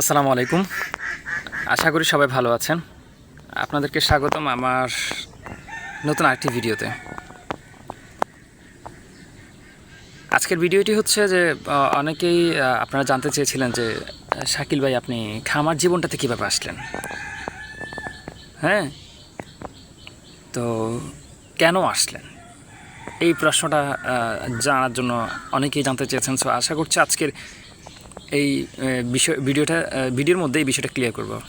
আসসালামু আলাইকুম। আশা করি সবাই ভালো আছেন। আপনাদেরকে স্বাগতম আমার নতুন আরেকটি ভিডিওতে। আজকের ভিডিওটি হচ্ছে যে অনেকেই আপনারা জানতে চেয়েছিলেন যে, শাকিল ভাই আপনি খামার জীবনটাতে কীভাবে আসলেন? হ্যাঁ? তো কেন আসলেন? এই প্রশ্নটা জানার জন্য অনেকেই জানতে চেয়েছেন। সো আশা করছি আজকের এই বিষয়, ভিডিওটা ভিডিওর মধ্যে এই বিষয়টা ক্লিয়ার করব।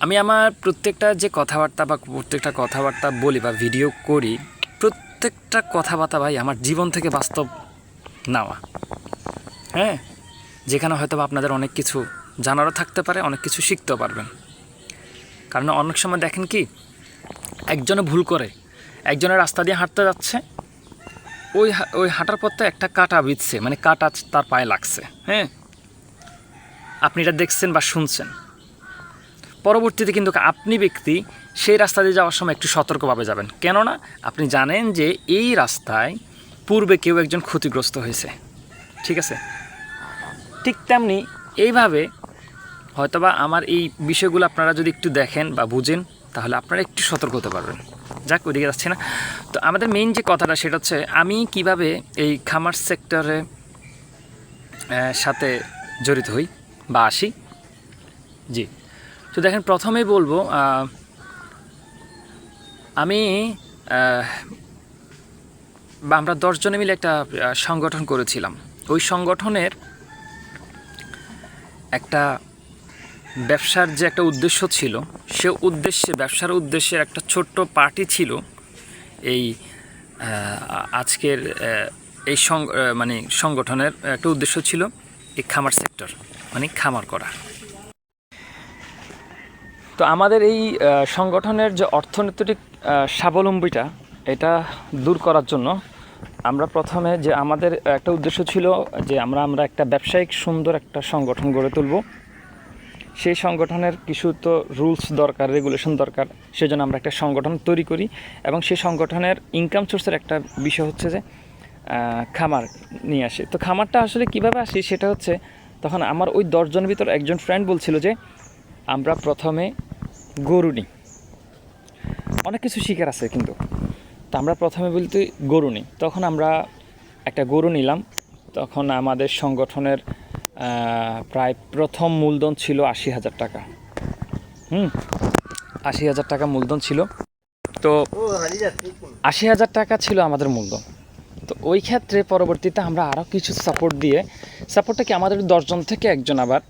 আমি আমার প্রত্যেকটা যে কথাবার্তা বা প্রত্যেকটা কথাবার্তা বলি বা ভিডিও করি, প্রত্যেকটা কথাবার্তা ভাই আমার জীবন থেকে বাস্তব নেওয়া। হ্যাঁ? যেখানে হয়তো আপনাদের অনেক কিছু জানারও থাকতে পারে, অনেক কিছু শিখতেও পারবেন। কারণ অনেক সময় দেখেন কি, একজনে ভুল করে, একজনের রাস্তা দিয়ে হাঁটতে যাচ্ছে ওই ওই হাঁটার পথে একটা কাটা বিঁধছে মানে কাটা তার পায়ে লাগছে হ্যাঁ? আপনি এটা দেখছেন বা শুনছেন। পরবর্তীতে কিন্তু আপনি ব্যক্তি সেই রাস্তা দিয়ে যাওয়ার সময় একটু সতর্কভাবে যাবেন। কেননা আপনি জানেন যে এই রাস্তায় পূর্বে কেউ একজন ক্ষতিগ্রস্ত হয়েছে। ঠিক আছে? ঠিক তেমনি এইভাবে হয়তোবা আমার এই বিষয়গুলো আপনারা যদি একটু দেখেন বা বুঝেন, তাহলে আপনারা একটু সতর্ক হতে পারবেন। যাক, ওইদিকে যাচ্ছে না। তো আমাদের মেইন যে কথাটা, সেটা হচ্ছে আমি কীভাবে এই খামার সেক্টরে সাথে জড়িত হই বা আসি? জি। তো দেখেন, প্রথমেই বলব আমি বা আমরা দশজনে মিলে একটা সংগঠন করেছিলাম। ওই সংগঠনের একটা ব্যবসার যে একটা উদ্দেশ্য ছিল, সে উদ্দেশ্যে, ব্যবসার উদ্দেশ্যের একটা ছোট্ট পার্টি ছিল এই আজকের এই সং মানে সংগঠনের একটা উদ্দেশ্য ছিল এই খামার সেক্টর মানে খামার করা। তো আমাদের এই সংগঠনের যে অর্থনৈতিক স্বাবলম্বীটা, এটা দূর করার জন্য আমরা প্রথমে যে আমাদের একটা উদ্দেশ্য ছিল যে আমরা আমরা একটা ব্যবসায়িক সুন্দর একটা সংগঠন গড়ে তুলব। সেই সংগঠনের কিছু তো রুলস দরকার রেগুলেশন দরকার, সেজন্য আমরা একটা সংগঠন তৈরি করি। এবং সেই সংগঠনের ইনকাম সোর্সের একটা বিষয় হচ্ছে যে খামার নিয়ে আসে। তো খামারটা আসলে কীভাবে আসি সেটা হচ্ছে, তখন আমার ওই দশজনের ভিতর একজন ফ্রেন্ড বলছিল যে, আমরা প্রথমে গরু নিই। অনেক কিছু শিকার আছে কিন্তু। তো আমরা প্রথমে বলতে গরু নিই তখন আমরা একটা গরু নিলাম। তখন আমাদের সংগঠনের প্রায় প্রথম মূলধন ছিল আশি হাজার টাকা। হুম? আশি হাজার টাকা মূলধন ছিল। তো আশি হাজার টাকা ছিল আমাদের মূলধন। তো ওই ক্ষেত্রে পরবর্তীতে আমরা আরও কিছু সাপোর্ট দিয়ে সাপোর্টটা কি আমাদের দশজন থেকে একজন আবার?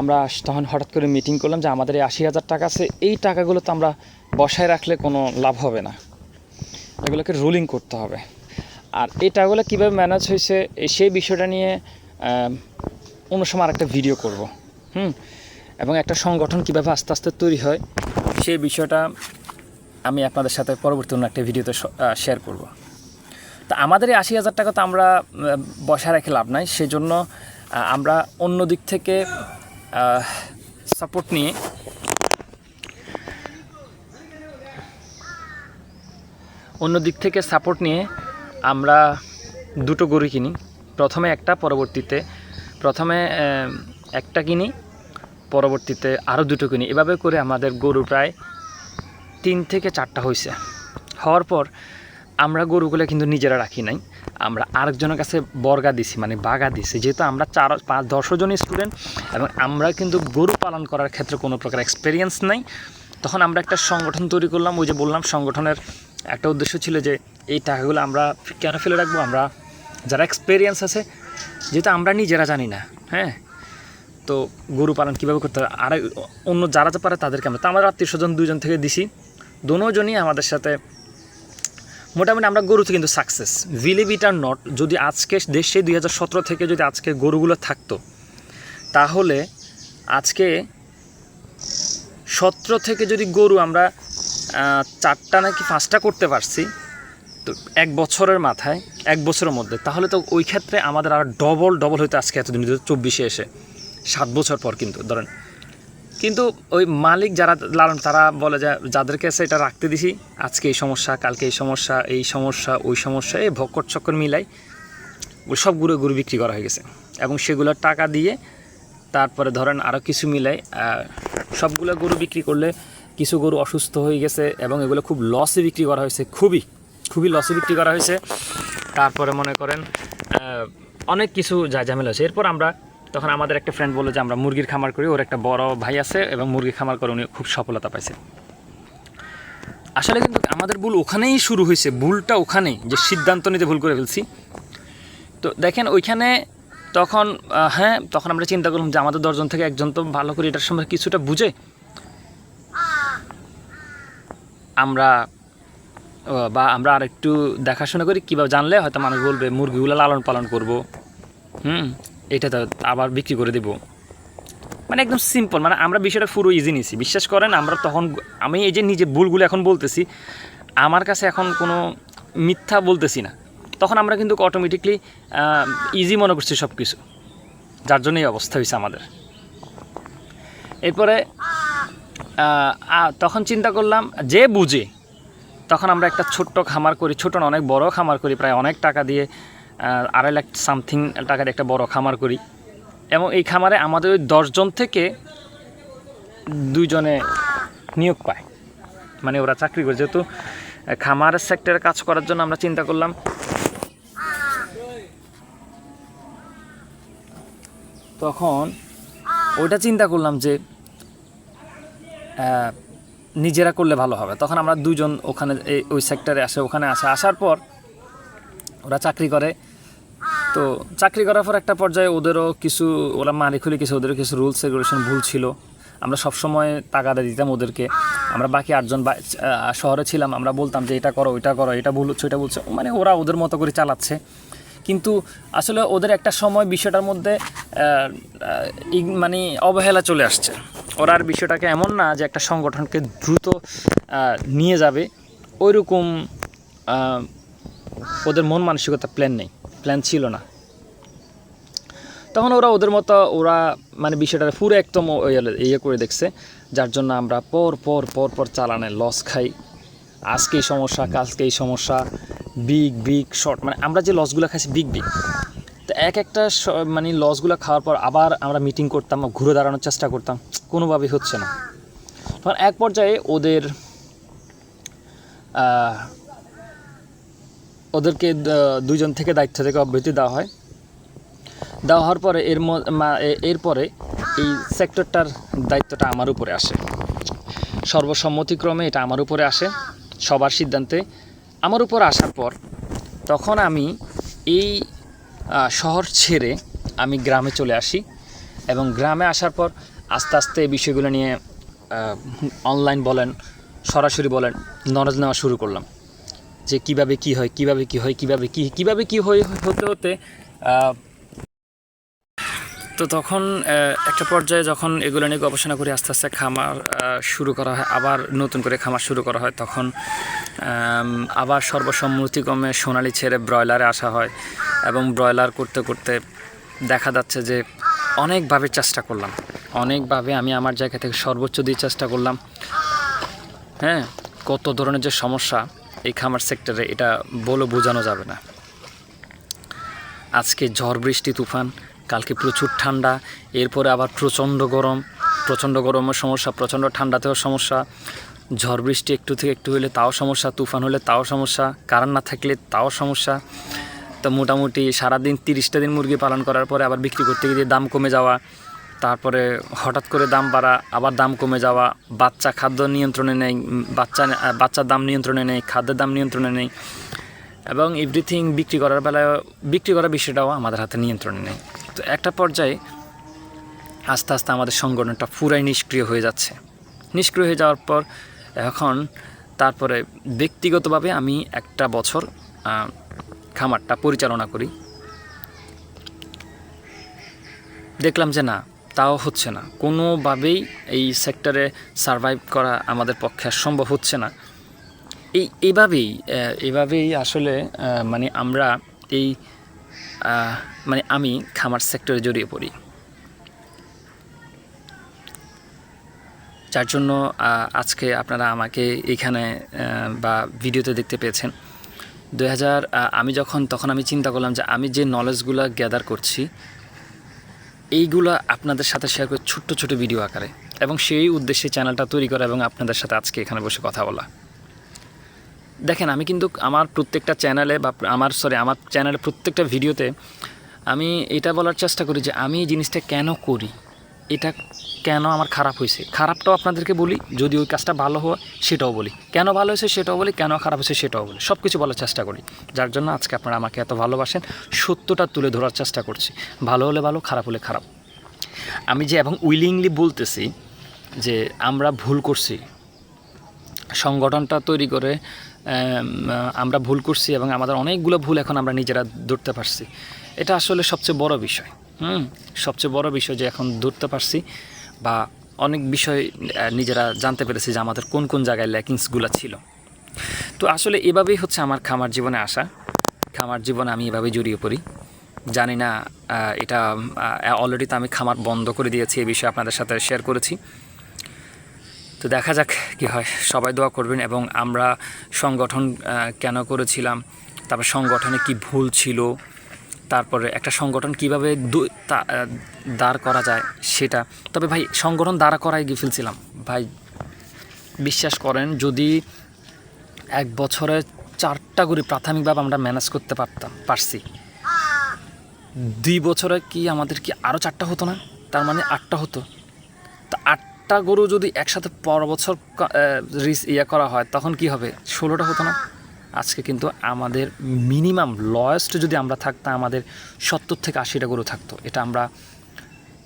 আমরা তখন হঠাৎ করে মিটিং করলাম যে আমাদের এই আশি হাজার টাকা আছে, এই টাকাগুলো তো আমরা বসায় রাখলে কোনো লাভ হবে না। এগুলোকে রুলিং করতে হবে। আর এই টাকাগুলো কীভাবে ম্যানেজ হয়েছে সেই বিষয়টা নিয়ে অন্য সময় আরেকটা ভিডিও করব। হুম? এবং একটা সংগঠন কীভাবে আস্তে আস্তে তৈরি হয় সেই বিষয়টা আমি আপনাদের সাথে পরবর্তী অন্য একটা ভিডিওতে শেয়ার করব। তা আমাদের এই আশি হাজার টাকা তো আমরা বসায় রেখে লাভ নাই। সেজন্য আমরা অন্য দিক থেকে সাপোর্ট নিয়ে অন্য দিক থেকে সাপোর্ট নিয়ে আমরা দুটো গরু কিনি। প্রথমে একটা, পরবর্তীতে, প্রথমে একটা কিনি, পরবর্তীতে আরও দুটো কিনি। এভাবে করে আমাদের গরু প্রায় তিন থেকে চারটা হয়েছে হওয়ার পর আমরা গরুগুলো কিন্তু নিজেরা রাখি নাই। আমরা আরেকজনের কাছে বর্গা দিছি মানে বাগা দিছি। যেহেতু আমরা চার, পাঁচ দশজন স্টুডেন্ট এবং আমরা কিন্তু গরু পালন করার ক্ষেত্রে কোনো প্রকার এক্সপিরিয়েন্স নাই, তখন আমরা একটা সংগঠন তৈরি করলাম। ওই যে বললাম, সংগঠনের একটা উদ্দেশ্য ছিল যে এই টাকাগুলো আমরা কেন ফেলে রাখব? আমরা যারা এক্সপিরিয়েন্স আছে যেহেতু আমরা নিজেরা জানি না হ্যাঁ? তো গরু পালন কীভাবে করতে হবে আর, অন্য যারা যা পারে তাদেরকে আমরা তো আমার আত্মীয় স্বজন দুজন থেকে দিছি। দোনোজনই আমাদের সাথে মোটামুটি আমরা গরুতে কিন্তু success believe it or not যদি আজকে দেশে দুই হাজার সতেরো থেকে যদি আজকে গরুগুলো থাকতো, তাহলে আজকে সতেরো থেকে যদি গরু আমরা চারটা নাকি পাঁচটা করতে পারছি তো এক বছরের মাথায়, এক বছরের মধ্যে, তাহলে তো ওই ক্ষেত্রে আমাদের আর ডবল ডবল হইতে আজকে এতদিন চব্বিশে এসে, সাত বছর পর কিন্তু, ধরেন। কিন্তু ওই মালিক যারা লালন, তারা বলে যে, যাদের কাছে এটা রাখতে দিছি, আজকে এই সমস্যা, কালকে এই সমস্যা এই সমস্যা, ওই সমস্যা, এই ভক্কর চক্কর মিলাই ওই সব গুঁড়ো গুঁড়ো বিক্রি করা হয়ে গেছে। এবং সেগুলোর টাকা দিয়ে তারপরে ধরেন আরও কিছু মিলাই সবগুলো গরু বিক্রি করলে কিছু গরু অসুস্থ হয়ে গেছে এবং এগুলো খুব লসে বিক্রি করা হয়েছে, খুবই। খুবই লসে বিক্রি করা হয়েছে। তারপরে মনে করেন অনেক কিছু যা ঝামেলা হয়েছে। এরপর আমরা তখন আমাদের একটা ফ্রেন্ড বলল যে, আমরা মুরগির খামার করি। ওর একটা বড় ভাই আছে এবং মুরগি খামার করে উনি খুব সফলতা পাইছে। আসলে কিন্তু আমাদের ভুল ওখানেই শুরু হয়েছে। ভুলটা ওখানেই, যে সিদ্ধান্ত নিতে ভুল করে ফেলছি। তো দেখেন, ওইখানে তখন হ্যাঁ তখন আমরা চিন্তা করলাম যে, আমাদের দশজন থেকে একজন তো ভালো করে এটার সম্পর্কে কিছুটা বুঝে আমরা বা আমরা আর একটু দেখাশোনা করি, কীভাবে জানলে হয়তো মানুষ বলবে, মুরগিগুলো লালন পালন করব। হুম? এটা তো আবার বিক্রি করে দেব। মানে একদম সিম্পল মানে আমরা বিষয়টা পুরো ইজি নিছি। বিশ্বাস করেন, আমরা তখন আমি এই যে নিজে ভুলগুলো এখন বলতেছি, আমার কাছে এখন কোনো মিথ্যা বলতেছি না। তখন আমরা কিন্তু অটোমেটিকলি ইজি মনে করছি সব কিছু যার জন্য এই অবস্থা হয়েছে আমাদের। এরপরে তখন চিন্তা করলাম, যে বুঝে তখন আমরা একটা ছোট্ট খামার করি ছোট না অনেক বড় খামার করি প্রায় অনেক টাকা দিয়ে আড়াই লাখ সামথিং টাকা দিয়ে একটা বড় খামার করি। এবং এই খামারে আমাদের ওই দশজন থেকে দুইজনে নিয়োগ পায়। মানে ওরা চাকরি করে। যেহেতু আহ, খামারের সেক্টরে কাজ করার জন্য আমরা চিন্তা করলাম তখন ওইটা চিন্তা করলাম যে নিজেরা করলে ভালো হবে। তখন আমরা দুজন ওখানে ওই সেক্টরে আসে, ওখানে আসে। আসার পর ওরা চাকরি করে। তো চাকরি করার পর একটা পর্যায়ে ওদেরও কিছু, ওরা মারি খুলে কিছু, ওদেরও কিছু রুলস রেগুলেশন ভুল ছিল। আমরা সবসময় টাকাটা দিতাম ওদেরকে। আমরা বাকি আটজন শহরে ছিলাম। আমরা বলতাম যে এটা করো, ওইটা করো, এটা ভুল হচ্ছে, ওইটা বলছে মানে ওরা ওদের মতো করে চালাচ্ছে। কিন্তু আসলে ওদের একটা সময় বিষয়টার মধ্যে মানে অবহেলা চলে আসছে। ওরা আর বিষয়টাকে এমন না যে একটা সংগঠনকে দ্রুত নিয়ে যাবে। ওইরকম ওদের মন মানসিকতা প্ল্যান নেই। প্ল্যান ছিল না। তখন ওরা ওদের মতো, ওরা মানে বিষয়টা পুরো একদম ইয়ে- ইয়ে করে দেখছে। যার জন্য আমরা পর পর পর পর চালানে লস খাই। আজকে এই সমস্যা কালকে এই সমস্যা। বিগ বিগ শর্ট মানে আমরা যে লসগুলো খাইছি বিগ বিগ তো এক একটা মানে লসগুলো খাওয়ার পর আবার আমরা মিটিং করতাম ঘুরে দাঁড়ানোর চেষ্টা করতাম। কোনোভাবেই হচ্ছে না। তখন এক পর্যায়ে ওদের ওদেরকে দ- দুইজন থেকে দায়িত্ব থেকে অব্যাহতি দেওয়া হয়। দেওয়া হওয়ার পরে এর এরপরে এই সেক্টরটার দায়িত্বটা আমার উপরে আসে। সর্বসম্মতিক্রমে এটা আমার উপরে আসে, সবার সিদ্ধান্তে। আমার উপর আসার পর তখন আমি এই শহর ছেড়ে আমি গ্রামে চলে আসি এবং গ্রামে আসার পর আস্তে আস্তে এই বিষয়গুলো নিয়ে অনলাইন বলেন, সরাসরি বলেন নলেজ নেওয়া শুরু করলাম। যে কীভাবে কি হয়, কীভাবে কি হয়, কীভাবে কি কীভাবে কি হয়, হতে হতে তো তখন একটা পর্যায়ে যখন এগুলো নিয়ে গবেষণা করে, আস্তে আস্তে খামার শুরু করা হয়, আবার নতুন করে খামার শুরু করা হয়, তখন আবার সর্বসম্মতিক্রমে সোনালি ছেড়ে ব্রয়লারে আসা হয় এবং ব্রয়লার করতে করতে দেখা যাচ্ছে যে অনেকভাবে চেষ্টা করলাম। অনেকভাবে আমি আমার জায়গা থেকে সর্বোচ্চ দিয়ে চেষ্টা করলাম। হ্যাঁ কত ধরনের যে সমস্যা এই খামার সেক্টরে এটা বলে বোঝানো যাবে না। আজকে ঝড় বৃষ্টি, তুফান, কালকে প্রচুর ঠান্ডা, এরপরে আবার প্রচণ্ড গরম, প্রচণ্ড গরমের সমস্যা, প্রচণ্ড ঠান্ডাতেও সমস্যা। ঝড় বৃষ্টি একটু থেকে একটু হলে তাও সমস্যা, তুফান হলে তাও সমস্যা, কারেন্ট না থাকলে তাও সমস্যা। তো মোটামুটি সারাদিন তিরিশটা দিন মুরগি পালন করার পরে আবার বিক্রি করতে গিয়ে দাম কমে যাওয়া তারপরে হঠাৎ করে দাম বাড়া, আবার দাম কমে যাওয়া, বাচ্চা খাদ্য নিয়ন্ত্রণে নেই, বাচ্চা বাচ্চার দাম নিয়ন্ত্রণে নেই, খাদ্যের দাম নিয়ন্ত্রণে নেই এবং এভরিথিং বিক্রি করার বেলায় বিক্রি করার বিষয়টাও আমাদের হাতে নিয়ন্ত্রণে নেই। তো একটা পর্যায়ে আস্তে আস্তে আমাদের সংগঠনটা পুরাই নিষ্ক্রিয় হয়ে যাচ্ছে। নিষ্ক্রিয় হয়ে যাওয়ার পর এখন তারপরে ব্যক্তিগতভাবে আমি একটা বছর খামারটা পরিচালনা করি। দেখলাম যে না তাও হচ্ছে না। কোনোভাবেই এই সেক্টরে সারভাইভ করা আমাদের পক্ষে সম্ভব হচ্ছে না। এই, এভাবেই এভাবেই আসলে মানে আমরা এই মানে আমি খামার সেক্টরে জড়িয়ে পড়ি। যার জন্য আজকে আপনারা আমাকে এখানে বা ভিডিওতে দেখতে পেয়েছেন। দু হাজার আমি যখন, তখন আমি চিন্তা করলাম যে আমি যে নলেজগুলো গ্যাদার করছি এইগুলো আপনাদের সাথে শেয়ার করে ছোট্ট ছোট ভিডিও আকারে এবং সেই উদ্দেশ্যে চ্যানেলটা তৈরি করা এবং আপনাদের সাথে আজকে এখানে বসে কথা বলা। দেখেন, আমি কিন্তু আমার প্রত্যেকটা চ্যানেলে বা আমার সরি আমার চ্যানেলের প্রত্যেকটা ভিডিওতে আমি এটা বলার চেষ্টা করি যে আমি এই জিনিসটা কেন করি? এটা কেন আমার খারাপ হয়েছে? খারাপটাও আপনাদেরকে বলি, যদি ওই কাজটা ভালো হয়, সেটাও বলি। কেন ভালো হয়েছে সেটাও বলি, কেন খারাপ হয়েছে সেটাও বলি। সব কিছু বলার চেষ্টা করি। যার জন্য আজকে আপনারা আমাকে এত ভালোবাসেন, সত্যটা তুলে ধরার চেষ্টা করছি। ভালো হলে ভালো, খারাপ হলে খারাপ। আমি যে এবং উইলিংলি বলতেছি যে আমরা ভুল করছি। সংগঠনটা তৈরি করে আমরা ভুল করছি এবং আমাদের অনেকগুলো ভুল এখন আমরা নিজেরা ধরতে পারছি। এটা আসলে সবচেয়ে বড় বিষয়। হুম। সবচেয়ে বড় বিষয় যে এখন ধরতে পারছি বা অনেক বিষয় নিজেরা জানতে পেরেছি যে আমাদের কোন কোন জায়গায় ল্যাকিংসগুলো ছিল। তো আসলে এভাবেই হচ্ছে আমার খামার জীবনে আসা। খামার জীবনে আমি এভাবে জড়িয়ে পড়ি। জানি না এটা অলরেডি তো আমি খামার বন্ধ করে দিয়েছি এই বিষয়ে আপনাদের সাথে শেয়ার করেছি। তো দেখা যাক কি হয়। সবাই দোয়া করবেন এবং আমরা সংগঠন কেন করেছিলাম, তারপর সংগঠনে কি ভুল ছিল তারপরে একটা সংগঠন কীভাবে দাঁড় করা যায় সেটা। তবে ভাই, সংগঠন দাঁড়া করাই গিয়ে ফেলছিলাম ভাই, বিশ্বাস করেন, যদি এক বছরে চারটা করে প্রাথমিকভাবে আমরা ম্যানেজ করতে পারতাম, পারছি। দুই বছরে কি আমাদের কি আরও চারটা হতো না? তার মানে আটটা হতো। তা আটটা গরু যদি একসাথে পর বছর ইয়ে করা হয়, তখন কি হবে? ষোলোটা হতো না? আজকে কিন্তু আমাদের মিনিমাম লয়েস্ট যদি আমরা থাকতাম, আমাদের সত্তর থেকে আশিটা গরু থাকতো। এটা আমরা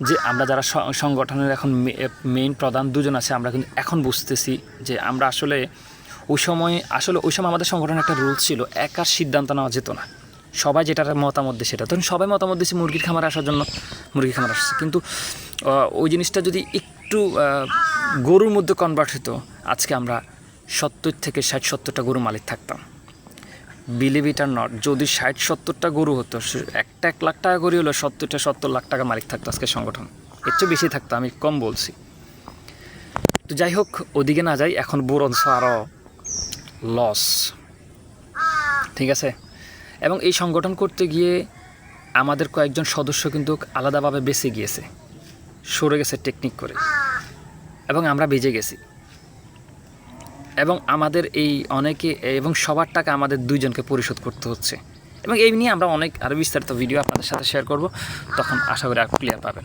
যে আমরা যারা সংগঠনের এখন মেইন প্রধান দুজন আছে, আমরা কিন্তু এখন বুঝতেছি যে আমরা আসলে ওই সময়, আসলে ওই সময় আমাদের সংগঠনের একটা রুল ছিল, একার সিদ্ধান্ত নেওয়া যেত না। সবাই যেটার মতামত দিয়ে সেটা। তখন সবাই মতামত দিয়েছে মুরগির খামারে আসার জন্য মুরগির খামার আসছে। কিন্তু ওই জিনিসটা যদি একটু গরুর মধ্যে কনভার্ট হতো আজকে আমরা সত্তর থেকে ষাট, সত্তরটা গরু মালিক থাকতাম। বিলিভ ইট আর নট যদি ষাট, সত্তরটা গরু হতো একটা এক লাখ টাকা গরু হলো, সত্তরটা, সত্তর লাখ টাকা মালিক থাকতো আজকে সংগঠন। এর চেয়ে বেশি থাকতো, আমি কম বলছি। তো যাই হোক, ওদিকে না যাই, এখন বরঞ্চ আরও লস ঠিক আছে? এবং এই সংগঠন করতে গিয়ে আমাদের কয়েকজন সদস্য কিন্তু আলাদাভাবে বেঁচে গিয়েছে। সরে গেছে টেকনিক করে। এবং আমরা বেজে গেছি। এবং আমাদের এই অনেকে, এবং সবার টাকা আমাদের দুইজনকে পরিশোধ করতে হচ্ছে। এবং এই নিয়ে আমরা অনেক আরও বিস্তারিত ভিডিও আপনাদের সাথে শেয়ার করব। তখন আশা করি আর ক্লিয়ার পাবেন।